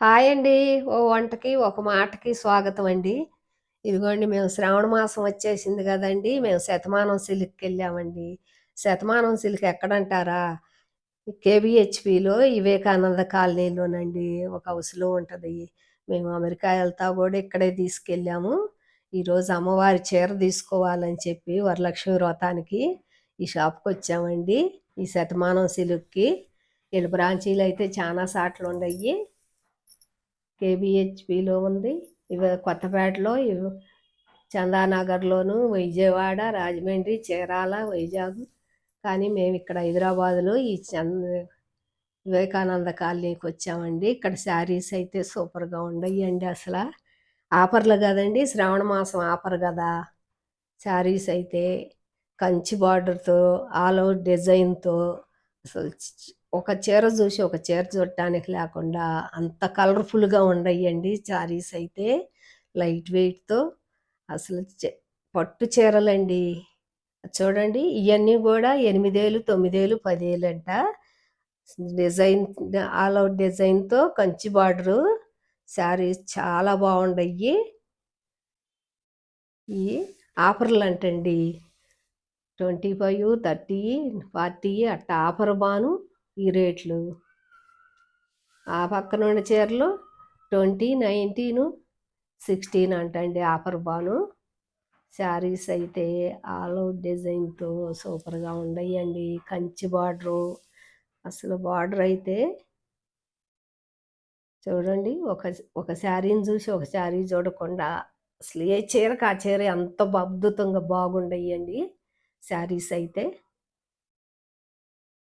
Hi అండి. ఓ వంటకి ఒక మాటకి స్వాగతం అండి. ఇదిగోండి మేము శ్రావణ మాసం వచ్చేసింది కదండి. మేము శతమానం సిల్క్కి వెళ్ళామండి. శతమానం సిల్క్ ఎక్కడంటారా? కేబిహెచ్పిలో వివేకానంద కాలనీలోనండి. ఒక హౌస్లో ఉంటుంది. మేము అమెరికా వెళ్తా కూడా ఇక్కడే తీసుకెళ్ళాము. ఈరోజు అమ్మవారి చీర తీసుకోవాలని చెప్పి వరలక్ష్మి వ్రతానికి ఈ షాప్కి వచ్చామండి. ఈ శతమానం సిల్క్కి. వీళ్ళ బ్రాంచీలు అయితే చాలా సాట్లు ఉన్నాయి కేబిహెచ్పిలో ఉంది. ఇవి కొత్తపేటలో ఇవి చందానగర్లోను విజయవాడ రాజమండ్రి చీరాల వైజాగ్. కానీ మేము ఇక్కడ హైదరాబాద్లో ఈ చంద వివేకానంద కాలనీకి వచ్చామండి. ఇక్కడ శారీస్ అయితే సూపర్గా ఉండయండి అసలు. ఆఫర్లు కదండి శ్రావణ మాసం ఆఫర్ కదా. శారీస్ అయితే కంచి బార్డర్తో ఆల్ అవుట్ డిజైన్తో అసలు ఒక చీర చూసి ఒక చీర చూడటానికి లేకుండా అంత కలర్ఫుల్గా ఉండయండి శారీస్ అయితే లైట్ వెయిట్తో. అసలు పట్టు చీరలండి. చూడండి ఇవన్నీ కూడా ఎనిమిదేలు తొమ్మిదేలు పదేలు అంట డిజైన్ ఆల్ అవుట్ డిజైన్తో కంచి బార్డరు శారీస్ చాలా బాగుండయి. ఈ ఆఫర్లు అంటండి ట్వంటీ ఫైవ్ థర్టీ ఫార్టీ అట్ట ఆఫర్ బాను. ఈ రేట్లు? ఆ పక్కన ఉన్న చీరలు ట్వంటీ నైన్టీను సిక్స్టీన్ అంటండి ఆఫర్ బాను. శారీస్ అయితే ఆల్ అవుట్ డిజైన్తో సూపర్గా ఉండయండి. కంచి బార్డరు అసలు బార్డర్ అయితే చూడండి ఒక ఒక శారీని చూసి ఒక శారీ చూడకుండా అసలు ఏ చీరకు ఆ చీర ఎంత అద్భుతంగా బాగుండయండి. శారీస్ అయితే